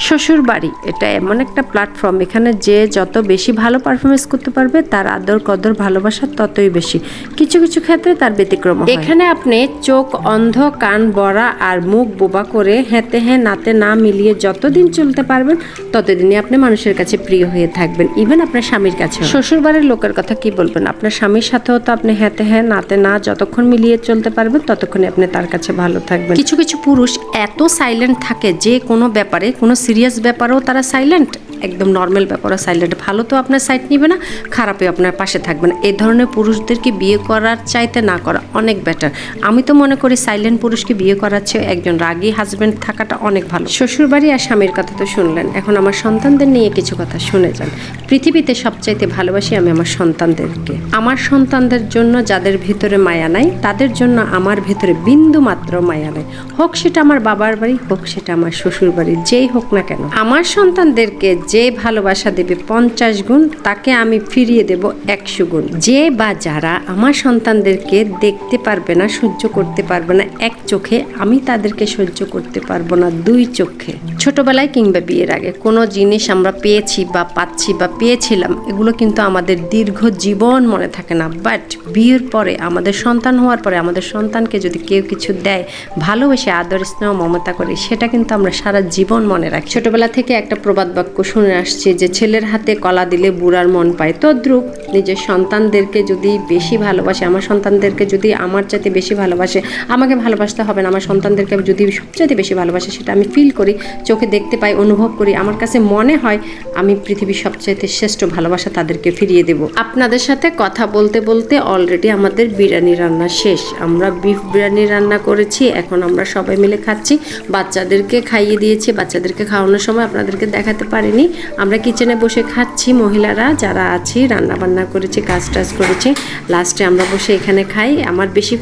শ্বশুর বাড়ি এটা এমন একটা প্ল্যাটফর্ম এখানে যে যত বেশি ভালো পারফরমেন্স করতে পারবে তার আদর কদর ভালোবাসা ততই বেশি। কিছু কিছু ক্ষেত্রে তার ব্যতিক্রম এখানে আপনি চোখ অন্ধ কান বড়া আর মুখ বোবা করে হেঁতে হ্যাঁ নাতে না মিলিয়ে যতদিন চলতে পারবেন ততদিনই আপনি মানুষের কাছে প্রিয় হয়ে থাকবেন ইভেন আপনার স্বামীর কাছে শ্বশুর বাড়ির লোকের কথা কি বলবেন? আপনার স্বামীর সাথেও তো আপনি হেঁতে হ্যাঁ নাতে না যতক্ষণ মিলিয়ে চলতে পারবেন ততক্ষণই আপনি তার কাছে ভালো থাকবেন। কিছু কিছু পুরুষ এত সাইলেন্ট থাকে যে কোনো ব্যাপারে কোনো সিরিয়াস ব্যাপারেও তারা সাইলেন্ট একদম নর্মাল ব্যাপারও সাইলেন্ট ভালো তো আপনার সাইড নিবে না খারাপই আপনার পাশে থাকবে না। এই ধরনের পুরুষদেরকে বিয়ে করার চাইতে না করা অনেক বেটার আমি তো মনে করি সাইলেন্ট পুরুষকে বিয়ে করার চেয়ে একজন রাগী হাজব্যান্ড থাকাটা অনেক ভালো। শ্বশুরবাড়ি আর স্বামীর কথা তো শুনলেন। এখন আমার সন্তানদের নিয়ে কিছু কথা শুনে যান। পৃথিবীতে সবচাইতে ভালোবাসি আমি আমার সন্তানদেরকে। আমার সন্তানদের জন্য যাদের ভিতরে মায়া নাই, তাদের জন্য আমার ভিতরে বিন্দু মাত্র মায়া নাই। হোক সেটা আমার বাবার বাড়ি, হোক সেটা আমার শ্বশুর বাড়ি যেই হোক না কেন। আমার সন্তানদেরকে যে ভালোবাসা দেবে পঞ্চাশ গুণ, তাকে আমি ফিরিয়ে দেব একশো গুণ। যে বা যারা আমার সন্তানদেরকে দেখতে পারবে না, সহ্য করতে পারবে না, এক চোখে আমি তাদেরকে সহ্য করতে পারব না, দুই চোখে। ছোটবেলায় কিংবা বিয়ের আগে কোনো জিনিস আমরা পেয়েছি বা পাচ্ছি বা পেয়েছিলাম, এগুলো কিন্তু আমাদের দীর্ঘ জীবন মনে থাকে না। বাট বিয়ের পরে, আমাদের সন্তান হওয়ার পরে, আমাদের সন্তানকে যদি কেউ কিছু দেয়, ভালোবেসে, আদর, স্নেহ, মমতা করে, সেটা কিন্তু আমরা সারা জীবন মনে রাখি। ছোটবেলা থেকে একটা প্রবাদ বাক্য শুনে আসছি যে, ছেলের হাতে কলা দিলে বুড়ার মন পায়। তদ্রুপ নিজের সন্তানদেরকে যদি বেশি ভালোবাসে, আমার সন্তানদেরকে যদি আমার চাইতে বেশি ভালোবাসে, আমাকে ভালোবাসতে হবে না। আমার সন্তানদেরকে যদি সবচাইতে বেশি ভালোবাসে, সেটা আমি ফিল করি। চোখে দেখতে পাই, অনুভব করি, আমার কাছে মনে হয় আমি পৃথিবীর সবচাইতে শ্রেষ্ঠ ভালোবাসা তাদেরকে ফিরিয়ে দেব। আপনাদের সাথে কথা বলতে বলতে অলরেডি আমাদের বিরিয়ানি রান্না শেষ। আমরা বিফ বিরিয়ানি রান্না করেছি, এখন আমরা সবাই মিলে খাচ্ছি। বাচ্চাদেরকে খাইয়ে দিয়েছি, বাচ্চাদেরকে খাওয়ানোর সময় আপনাদেরকে দেখাতে পারিনি। আমরা কিচেনে বসে খাচ্ছি, মহিলারা যারা আছি রান্না বান্না করেছি কাজ টাজ করেছি লাস্টে আমরা বসে এখানে খাই। আমার বেশি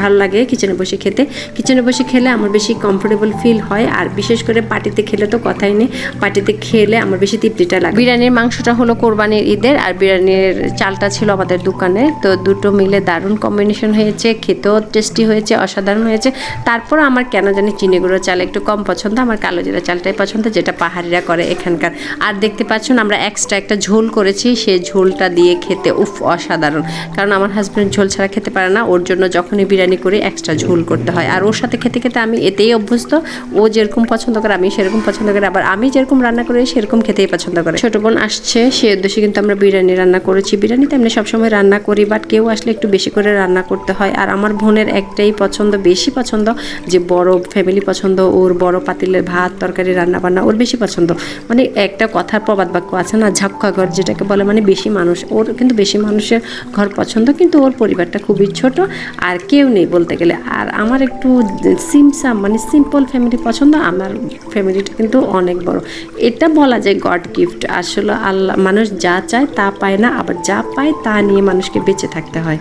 ভালো লাগে কিচেনে বসে খেতে। কিচেনে বসে খেলে আমার বেশি কমফোর্টেবল ফিল হয়, আর বিশেষ করে পার্টিতে খেলে তো কথাই নেই। পার্টিতে খেলে আমার বেশি তৃপ্তিটা লাগে। বিরিয়ানির মাংসটা হলো কোরবানির ঈদের, আর বিরিয়ানির চালটা ছিল আমাদের দোকানে। তো দুটো মিলে দারুণ কম্বিনেশন হয়েছে, খেতেও টেস্টি হয়েছে, অসাধারণ হয়েছে। তারপর আমার কেন জানি চিনি গুঁড়ো চাল একটু কম পছন্দ, আমার কালো জিরা চালটাই পছন্দ, যেটা পাহাড়িরা করে এখানকার। আর দেখতে পাচ্ছেন আমরা এক্সট্রা একটা ঝোল করেছি সেই ঝোলটা দিয়ে খেতে উফ, অসাধারণ। কারণ আমার হাজব্যান্ড ঝোল ছাড়া খেতে পারে না, ওর জন্য যখনই বিরিয়ানি করি এক্সট্রা ঝোল করতে হয়। আর ওর সাথে খেতে খেতে আমি এতেই অভ্যস্ত, ও যেরকম পছন্দ করে, আমি সেরকম পছন্দ করে, আবার আমি যেরকম রান্না করি সেরকম খেতেই পছন্দ করে। ছোট বোন আসছে, সে উদ্দেশ্যে কিন্তু আমরা বিরিয়ানি রান্না করেছি। বিরিয়ানি তো এমনি সবসময় রান্না করি বাট কেউ আসলে একটু বেশি করে রান্না করতে হয়। আর আমার বোনের একটাই পছন্দ, বেশি পছন্দ, যে বড় ফ্যামিলি পছন্দ, ওর বড় পাতিলের ভাত, তরকারি রান্না বান্না ওর বেশি পছন্দ। মানে একটা কথার প্রবাদ বাক্য আছে না ঝাপকা ঘর যেটাকে বলে মানে বেশি মানুষ, ওর কিন্তু বেশি মানুষের ঘর পছন্দ, কিন্তু ওর পরিবারটা খুবই ছোট, আর কেউ নেই বলতে গেলে। আর আমার একটু সিমসাম মানে সিম্পল ফ্যামিলি পছন্দ, আমার ফ্যামিলিটা কিন্তু অনেক বড়। এটা বলা যায় গড গিফট আসলে আল্লাহ, মানুষ যা চায় তা পায় না, আবার যা পায় তা নিয়ে মানুষকে বেঁচে থাকতে হয়।